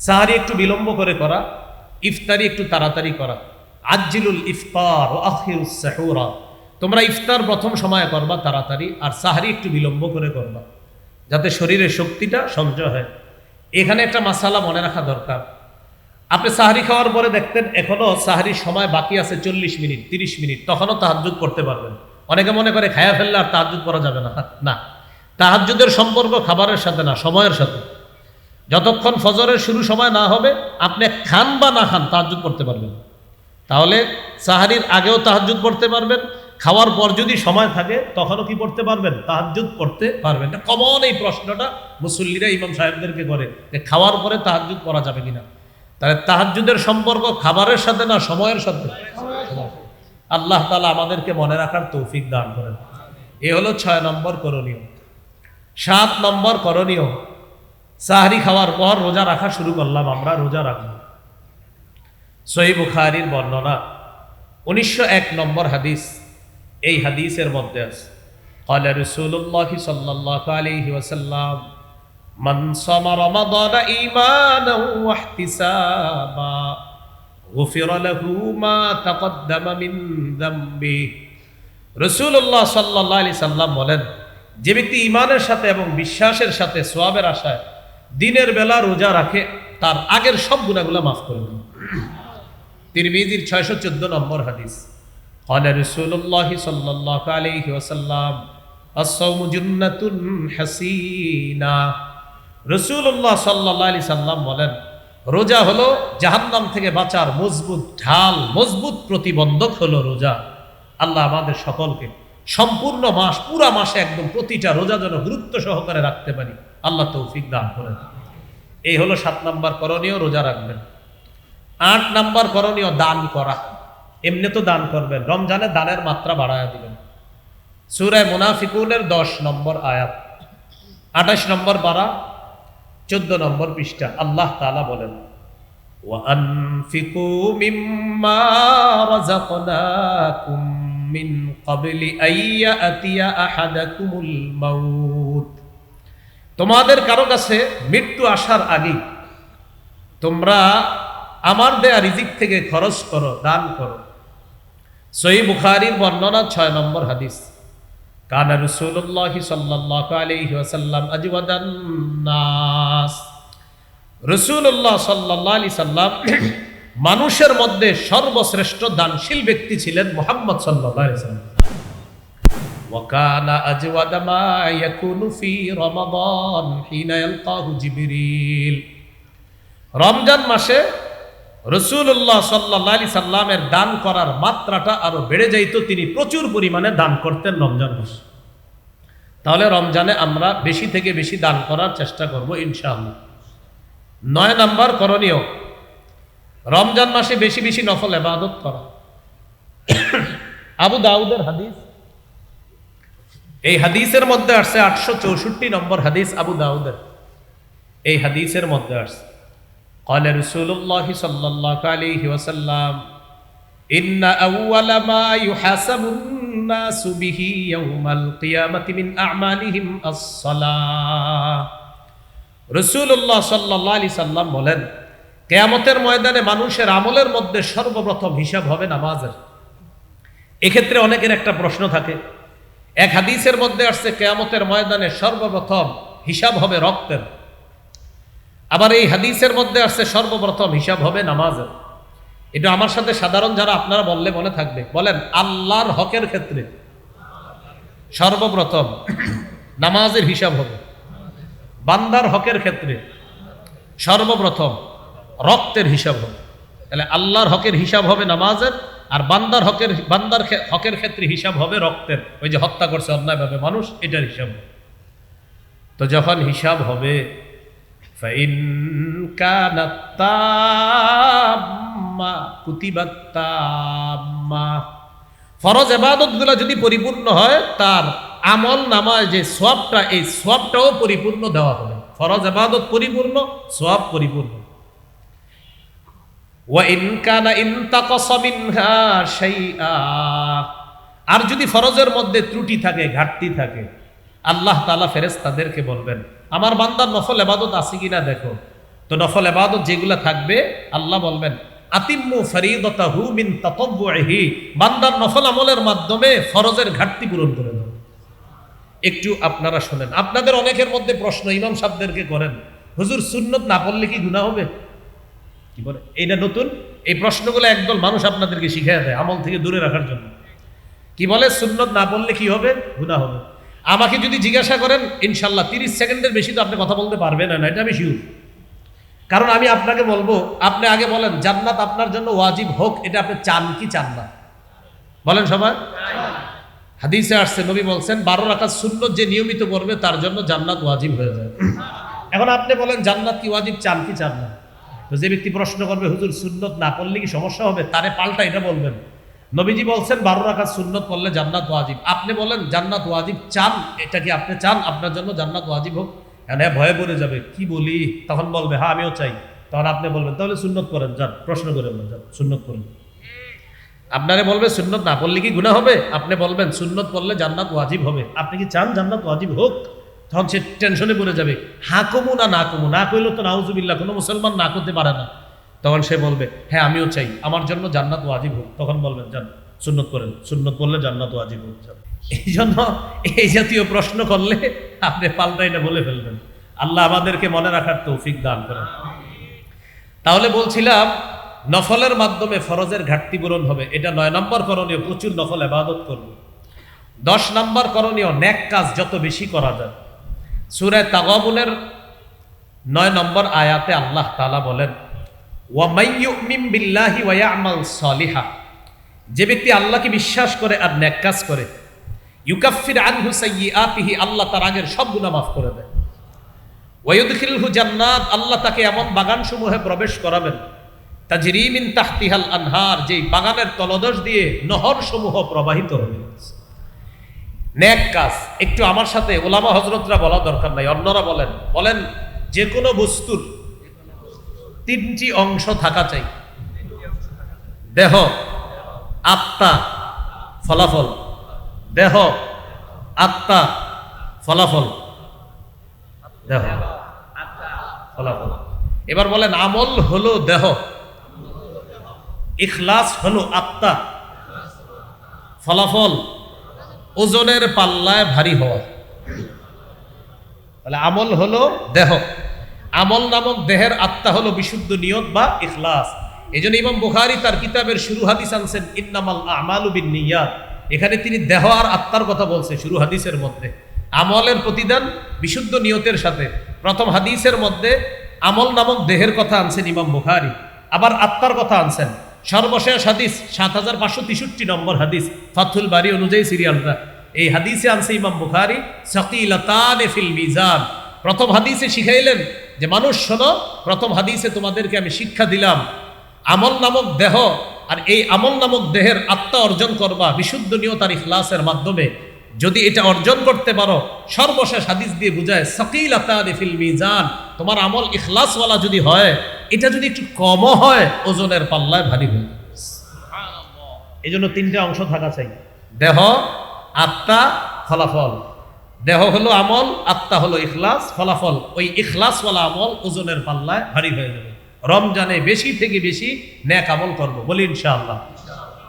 সাহারি একটু বিলম্ব করে করা, ইফতারি একটু তাড়াতাড়ি করা। আজিলুল ইফতার ও আখিরুস তোমরা ইফতার প্রথম সময়ে করবা তাড়াতাড়ি, আর সাহারি একটু বিলম্ব করে করবা, যাতে শরীরের শক্তিটা সঞ্চয় হয়। এখানে একটা মাসালা মনে রাখা দরকার। আপনি সাহারি খাওয়ার পরে দেখতেন, এখনও সাহারির সময় বাকি আছে চল্লিশ মিনিট, তিরিশ মিনিট, তখনও তাহাজুদ করতে পারবেন। অনেকে মনে করে খায়া ফেললে আর তাহাজুদ করা যাবে না। না তাহাজুদের সম্পর্ক খাবারের সাথে না, সময়ের সাথে। যতক্ষণ ফজরের শুরু সময় না হবে, আপনি খান বা না খান তাহাজুদ করতে পারবেন। তাহলে সাহারির আগেও তাহাজুদ পড়তে পারবেন, খাওয়ার পর যদি সময় থাকে, তখনও কি পড়তে পারবেন? তাহাজুদ পড়তে পারবেন। কমন এই প্রশ্নটা মুসল্লিরা, ইমাম সাহেবদেরকে করে যে খাওয়ার পরে তাহাজুদ করা যাবে কিনা। তাহলে তাহাজুদের সম্পর্ক খাবারের সাথে না সময়ের সাথে? আল্লাহ তালা আমাদেরকে মনে রাখার তৌফিক দান করেন। এ হলো ছয় নম্বর করণীয়। সাত নম্বর করণীয় সাহারি খাওয়ার পর রোজা রাখা শুরু করলাম আমরা রোজা রাখবো সহি বুখারির বর্ণনা উনিশশো এক নম্বর হাদিস এই হাদিসের মধ্যে আছে قال رسول الله صلى الله عليه وسلم من صام رمضان إيمانا واحتسابا غفر له ما تقدم من ذنبه রসুল্লাহ সাল্লাহ আলি সাল্লাম বলেন যে ব্যক্তি ইমানের সাথে এবং বিশ্বাসের সাথে সোয়াবের আশায় দিনের বেলা রোজা রাখে তার আগের সব গুণাগুলা মাফ করে দেন তিরমিজির ছয়শো চোদ্দ নম্বর হাদিস قال رسول الله صلى الله عليه وسلم الصوم جنة حسينة রসুল্লাহ সাল্লাহ আলি সাল্লাম বলেন রোজা হলো জাহান্নাম থেকে বাঁচার মজবুত ঢাল মজবুত প্রতিবন্ধক হলো রোজা আল্লাহ আমাদের সকলকে সম্পূর্ণ মাস পুরা মাসে একদম প্রতিটা রোজা যেন গুরুত্ব সহকারে রাখতে পারি আল্লাহ তৌফিক দান করেন এই হলো সাত নাম্বার করণীয় রোজা রাখবেন আট নাম্বার করণীয় দান করা এমনি তো দান করবেন রমজানে দানের মাত্রা বাড়ায়া দিবেন সুরায় মুনাফিকুনের দশ নম্বর আয়াত আঠাশ নম্বর বারা চোদ্দ নম্বর পৃষ্ঠা আল্লাহ তালা বলেন وأنفقوا مما رزقناكم মিন ক্বাবলি আইয়া আতিয়া আহাদাকুমুল মাউত। তোমাদের কারও কাছে মৃত্যু আসার আগেই তোমরা আমার দেয়া রিজিক থেকে খরচ করো, দান করো। সই বুখারির বর্ণনা ছয় নম্বর হাদিস। কানা রসুল্লাহ সাল্লাহ আলহি আসাল্লাম আজিবাদান রসুল্লাহ সাল্লাহ আলি সাল্লাম মানুষের মধ্যে সর্বশ্রেষ্ঠ দানশীল ব্যক্তি ছিলেন মোহাম্মদ সাল্লাহ আলি সাল্লাম وكان أجود ما يكون في رمضان حين يلقاه جبريل রমজান মাসে রসুল্লাহ সাল্লাহ আলি সাল্লামের দান করার মাত্রাটা আরো বেড়ে যাইত তিনি প্রচুর পরিমাণে দান করতেন রমজান মাসে তাহলে রমজানে আমরা বেশি থেকে বেশি দান করার চেষ্টা করব ইনশাআল্লাহ নয় নাম্বার করণীয় রমজান মাসে বেশি বেশি নফল এবাদত করা আবু দাউদের হাদিস এই হাদিসের মধ্যে আসছে আটশো চৌষট্টি নম্বর হাদিস আবু দাউদের এই হাদিসের মধ্যে আসছে قال رسول الله صلى الله عليه وسلم إن أول ما يحاسب الناس به يوم القيامة من أعمالهم الصلاة রসুল্লাহ সাল্লাহ আলি সাল্লাম বলেন কেয়ামতের ময়দানে মানুষের আমলের মধ্যে সর্বপ্রথম হিসাব হবে নামাজের। এক্ষেত্রে অনেকের একটা প্রশ্ন থাকে। এক হাদিসের মধ্যে আসছে, কেয়ামতের ময়দানে সর্বপ্রথম হিসাব হবে রক্তের। আবার এই হাদিসের মধ্যে আসছে, সর্বপ্রথম হিসাব হবে নামাজের। এটা আমার সাথে সাধারণ যারা, আপনারা বললে মনে থাকবে। বলেন, আল্লাহর হকের ক্ষেত্রে সর্বপ্রথম নামাজের হিসাব হবে। বান্দার হকের ক্ষেত্রে সর্বপ্রথম রক্তের হিসাব হবে। তাহলে আল্লাহর হকের হিসাব হবে নামাজের, আর বান্দার হকের বান্দার হকের ক্ষেত্রে হিসাব হবে রক্তের। ওই যে হত্যা করছে অন্যায়ভাবে মানুষ, এটার হিসাব তো যখন হিসাব হবে ফরজ এবাদতগুলো যদি পরিপূর্ণ হয়, তার আমল নামায় যে সবটা এই সবটাও পরিপূর্ণ দেওয়া হবে। ফরজ এবাদত পরিপূর্ণ সব পরিপূর্ণ। আর যদি ফরজের মধ্যে ত্রুটি থাকে, ঘাটতি থাকে, আল্লাহ তালা ফেরেস তাদেরকে বলবেন, আমার বান্দার নফল এবাদত আছে কিনা দেখো। তো নফল এবাদত যেগুলো থাকবে, আল্লাহ বলবেন, আতিম্মু ফরিদতাহু মিন তাতাব্বুহি বান্দার নফল আমলের মাধ্যমে ফরজের ঘাটতি পূরণ করে দেন একটু আপনারা শোনেন। আপনাদের অনেকের মধ্যে প্রশ্ন ইমাম সাহেবদেরকে করেন, হুজুর, সুন্নত না পড়লে কি গুনাহ হবে? কি বলে? এইটা নতুন? এই প্রশ্নগুলো একদল মানুষ আপনাদেরকে শিখিয়ে দেয় আমল থেকে দূরে রাখার জন্য। কি বলে? সুন্নত না বললে কি হবে? গুনাহ হবে। আমাকে যদি জিজ্ঞাসা করেন, ইনশাল্লাহ তিরিশ সেকেন্ডের বেশি তো আপনি কথা বলতে পারবেন না এটা আমি শিওর কারণ আমি আপনাকে বলব, আপনি আগে বলেন, জান্নাত আপনার জন্য ওয়াজিব হোক, এটা আপনি চান কি চান না? বলেন সবাই। হাদিসে আসছে, নবী বলছেন, বারো রাখার শূন্য যে নিয়মিত করবে তার জন্য জান্নাত ওয়াজিব হয়ে যায়। এখন আপনি বলেন, জান্নাত কি ওয়াজিব, চান কি চান না? তো যে ব্যক্তি প্রশ্ন করবে, হুজুর, সুন্নত না করলে কি সমস্যা হবে? তারে পাল্টা এটা বলবেন। নবীজি বলছেন, বারো রাখার সুন্নত করলে জান্নাত ওয়াজিব। আপনি বলেন, জান্নাত ওয়াজিব চান? এটা কি আপনি চান? আপনার জন্য জান্নাত ওয়াজিব হোক? হ্যাঁ ভয়ে পড়ে যাবে। কি বলি? তখন বলবে হ্যাঁ আমিও চাই। তখন আপনি বলবেন, তাহলে সুন্নত করেন, যান, প্রশ্ন করেন না, যান, সুন্নত করেন। আপনারে বলবে, সুন্নত না পড়লে কি গুণা হবে? আপনি বলবেন, সুন্নত করলে জান্নাত ওয়াজিব হবে। আপনি কি চান জান্নাত ওয়াজিব হোক? তখন সে টেনশনে পড়ে যাবে। হা কমু না না কমু, না কইলে তো নাউজুবিল্লাহ, কোনো মুসলমান না করতে পারে না। তখন সে বলবে হ্যাঁ আমিও চাই, আমার জন্য জান্নাত ওয়াজিব হোক। তখন বলবেন যান সুন্নত করেন, সুন্নত করলে জান্নাত ওয়াজিব হোক এই জন্য এই জাতীয় প্রশ্ন করলে আপনি পাল্টা এটা বলে ফেলবেন। আল্লাহ আমাদেরকে মনে রাখার তৌফিক দান করেন। তাহলে বলছিলাম, নফলের মাধ্যমে ফরজের ঘাটতি পূরণ হবে। এটা নয় নম্বর করণীয়, প্রচুর নফল এবাদত করব। দশ নম্বর করণীয় ন্যাক কাজ যত বেশি করা যায়। সুরায় তাগাবুলের নয় নম্বর আয়াতে আল্লাহ তালা বলেন ওয়ামাইয়ুমিম বিল্লাহি ওয়ায়ামাল সলিহা। যে ব্যক্তি আল্লাহকে বিশ্বাস করে আর ন্যাক করে, ইউকাফির আনহু সাইয়্যাতিহি আল্লাহ তার আগের সব গুনাহ মাফ করে দেয়। ওয়ায়ুদখিলহু জান্নাত, আল্লাহ তাকে এমন বাগান সমূহে প্রবেশ করাবেন তাজরিমিন তাহতিহাল আনহার, যেই বাগানের তলদশ দিয়ে নহর সমূহ প্রবাহিত হবে ন্যাক কাজ। একটু আমার সাথে ওলামা হজরতরা বলা দরকার নাই, অন্যরা বলেন। বলেন, যে কোনো বস্তুর তিনটি অংশ থাকা চাই। দেহ, আত্মা, ফলাফল। দেহ, আত্মা, ফলাফল। দেহ, ফলাফল। এবার বলেন, আমল হলো দেহ। ইখলাস হলো আত্মা। ফলাফল ওজনের পাল্লায় ভারী হওয়া। তাহলে আমল হলো দেহ। আমল নামক দেহের আত্মা হলো বিশুদ্ধ নিয়ত বা ইখলাস। এই জন্য ইমাম বুখারি তার কিতাবের শুরু হাদিস আনছেন ইন্নামাল আমালু বিন নিয়াত এখানে তিনি দেহ আর আত্মার কথা বলছে শুরু হাদিসের মধ্যে। আমলের প্রতিদান বিশুদ্ধ নিয়তের সাথে। প্রথম হাদিসের মধ্যে আমল নামক দেহের কথা আনছেন ইমাম বুখারি। আবার আত্মার কথা আনছেন। সর্বশেষ হাদিস সাত হাজার পাঁচশো তেষট্টি নম্বর হাদিস ফাথুল বাড়ি অনুযায়ী সিরিয়ালটা। এই হাদিসে আনছে ইমাম বুখারি, সকিলতান ফিল মিজান। প্রথম হাদিসে শিখাইলেন যে, মানুষ, শোনো, প্রথম হাদিসে তোমাদেরকে আমি শিক্ষা দিলাম, আমল নামক দেহ, আর এই আমল নামক দেহের আত্মা অর্জন করবা বিশুদ্ধ নিয়ত ইখলাসের মাধ্যমে। যদি এটা অর্জন করতে পারো, সর্বশেষ হাদিস দিয়ে বুঝায় সকিল ফিল মিজান, তোমার আমল ইখলাসওয়ালা যদি হয় এটা যদি একটু কমও হয় ওজনের পাল্লায় ভারী হয়ে এই জন্য তিনটে অংশ থাকা চাই। দেহ আত্মা ফলাফল। দেহ হলো আমল আত্মা হলো ইখলাস ফলাফল। ওই ইখলাসওয়ালা আমল ওজনের পাল্লায় ভারী হয়ে যাবে। রমজানে বেশি থেকে বেশি ন্যাক আমল করব বলি ইনশাআল্লাহ।